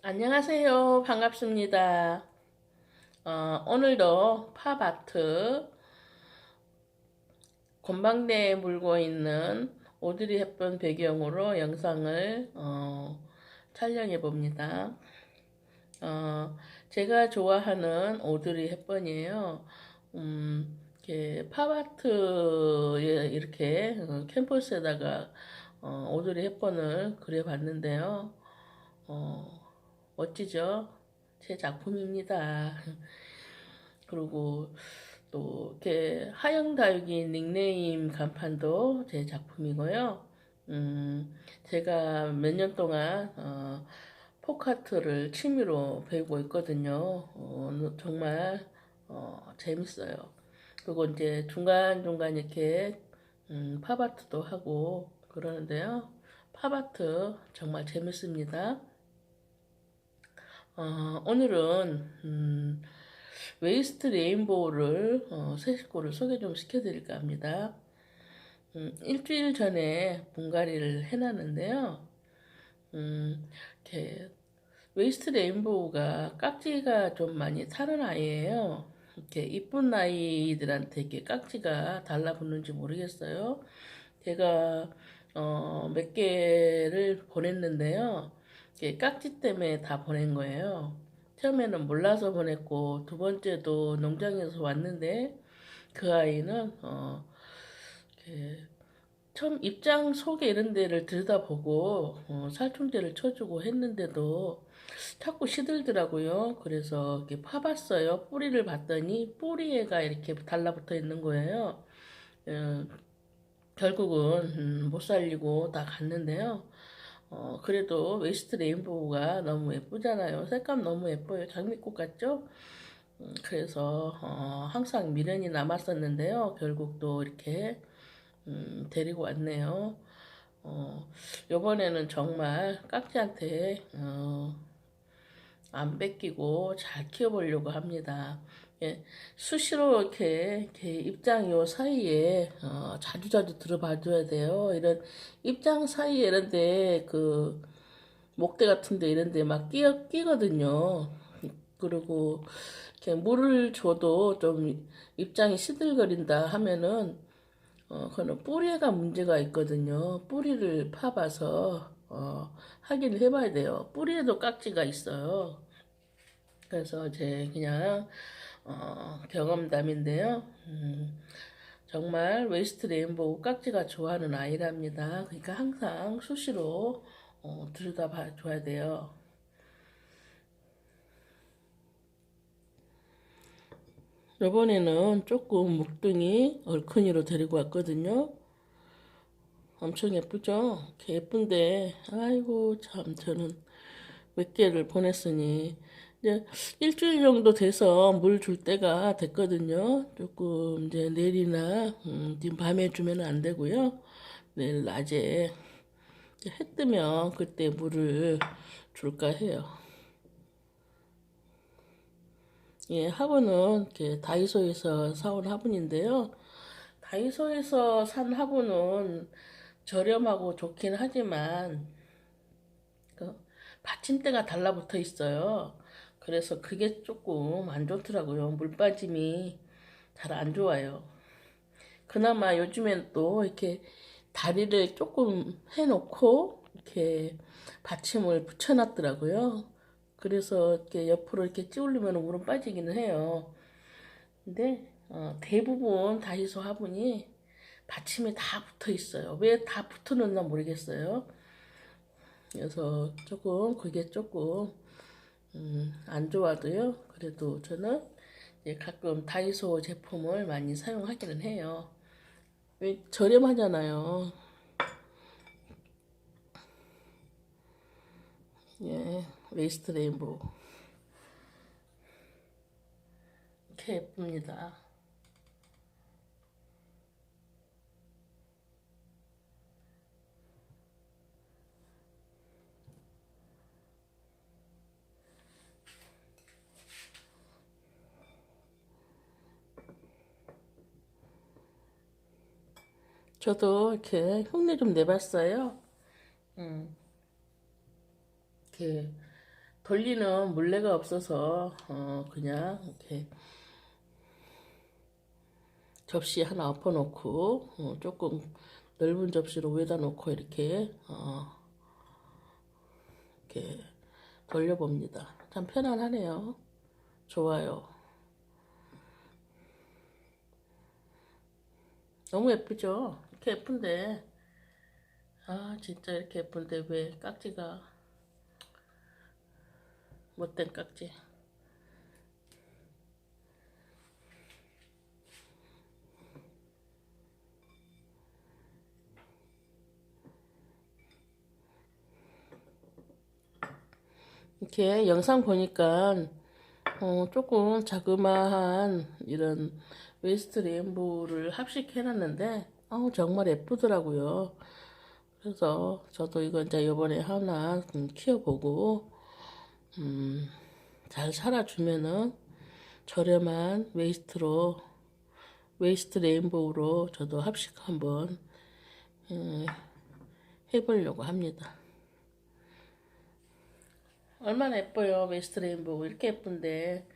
안녕하세요. 반갑습니다. 어, 오늘도 팝아트 곤방대에 물고 있는 오드리 헵번 배경으로 영상을 어, 촬영해 봅니다. 어, 제가 좋아하는 오드리 헵번이에요. 음, 팝아트에 이렇게 어, 캠퍼스에다가 어, 오드리 헵번을 그려봤는데요. 어, 멋지죠? 제 작품입니다. 그리고 또 이렇게 하영다육이 닉네임 간판도 제 작품이고요. 음, 제가 몇 년 동안 어, 포카트를 취미로 배우고 있거든요. 어, 정말 어, 재밌어요. 그리고 이제 중간중간 이렇게 음, 팝아트도 하고 그러는데요. 팝아트 정말 재밌습니다. 어, 오늘은 음, 웨이스트 레인보우를 어, 새 식구를 소개 좀 시켜드릴까 합니다. 음, 일주일 전에 분갈이를 해놨는데요. 음, 웨이스트 레인보우가 깍지가 좀 많이 타는 아이예요. 이렇게 이쁜 아이들한테 이렇게 깍지가 달라붙는지 모르겠어요. 제가 어, 몇 개를 보냈는데요. 깍지 때문에 다 보낸 거예요. 처음에는 몰라서 보냈고 두 번째도 농장에서 왔는데 그 아이는 어, 처음 입장 속에 이런 데를 들여다보고 어, 살충제를 쳐주고 했는데도 자꾸 시들더라고요. 그래서 이렇게 파봤어요. 뿌리를 봤더니 뿌리에가 이렇게 달라붙어 있는 거예요. 어, 결국은 음, 못 살리고 다 갔는데요. 어, 그래도 웨스트 레인보우가 너무 예쁘잖아요. 색감 너무 예뻐요. 장미꽃 같죠? 음, 그래서 어, 항상 미련이 남았었는데요. 결국 또 이렇게 음, 데리고 왔네요. 어, 요번에는 정말 깍지한테 어, 안 뺏기고 잘 키워보려고 합니다. 예, 수시로 이렇게, 이렇게 입장 요 사이에 어, 자주자주 들어봐줘야 돼요. 이런 입장 사이에 이런데 그 목대 같은데 이런데 막 끼어 끼거든요. 그리고 이렇게 물을 줘도 좀 입장이 시들거린다 하면은 어, 그거는 뿌리가 문제가 있거든요. 뿌리를 파봐서 어, 확인을 해봐야 돼요. 뿌리에도 깍지가 있어요. 그래서 제 그냥 어, 경험담인데요. 음, 정말 웨스트 레인보우 깍지가 좋아하는 아이랍니다. 그러니까 항상 수시로 어, 들여다봐 줘야 돼요. 이번에는 조금 묵둥이 얼큰이로 데리고 왔거든요. 엄청 예쁘죠? 예쁜데, 아이고, 참, 저는 몇 개를 보냈으니, 이제 일주일 정도 돼서 물 줄 때가 됐거든요. 조금 이제 내일이나, 음, 지금 밤에 주면 안 되고요. 내일 낮에 해 뜨면 그때 물을 줄까 해요. 예, 화분은 이렇게 다이소에서 사온 화분인데요. 다이소에서 산 화분은 저렴하고 좋긴 하지만 그 받침대가 달라붙어 있어요. 그래서 그게 조금 안 좋더라고요. 물 빠짐이 잘 안 좋아요. 그나마 요즘엔 또 이렇게 다리를 조금 해놓고 이렇게 받침을 붙여놨더라고요. 그래서 이렇게 옆으로 이렇게 찌우르면 물은 빠지기는 해요. 근데 어, 대부분 다이소 화분이 받침이 다 붙어 있어요. 왜 다 붙어놓나 모르겠어요. 그래서 조금 그게 조금 음, 안 좋아도요. 그래도 저는 가끔 다이소 제품을 많이 사용하기는 해요. 왜 저렴하잖아요. 예, 웨이스트 레인보우. 이렇게 예쁩니다. 저도 이렇게 흉내 좀 내봤어요. 음. 이렇게 돌리는 물레가 없어서 어, 그냥 이렇게 접시 하나 엎어놓고 어, 조금 넓은 접시로 위에다 놓고 이렇게 어, 이렇게 돌려봅니다. 참 편안하네요. 좋아요. 너무 예쁘죠? 이렇게 예쁜데. 아 진짜 이렇게 예쁜데 왜 깍지가 못된 깍지. 이렇게 영상 보니까 어, 조금 자그마한 이런 웨스트 레인보우를 합식해 놨는데 어, 정말 예쁘더라고요. 그래서 저도 이거 이제 이번에 하나 좀 키워보고 음, 잘 살아주면은 저렴한 웨이스트로 웨이스트 레인보우로 저도 합식 한번 음, 해보려고 합니다. 얼마나 예뻐요 웨스트 레인보우 이렇게 예쁜데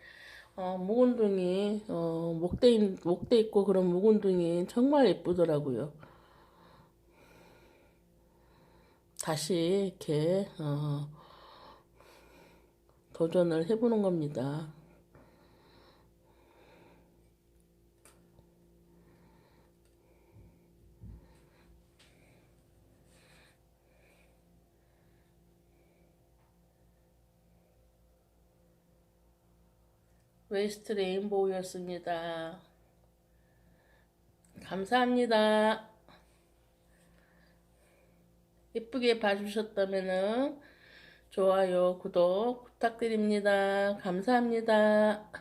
어, 묵은둥이 어, 목대 있- 목대 있고 그런 묵은둥이 정말 예쁘더라고요. 다시 이렇게 어, 도전을 해보는 겁니다. 웨스트 레인보우였습니다. 감사합니다. 예쁘게 봐주셨다면 좋아요, 구독 부탁드립니다. 감사합니다.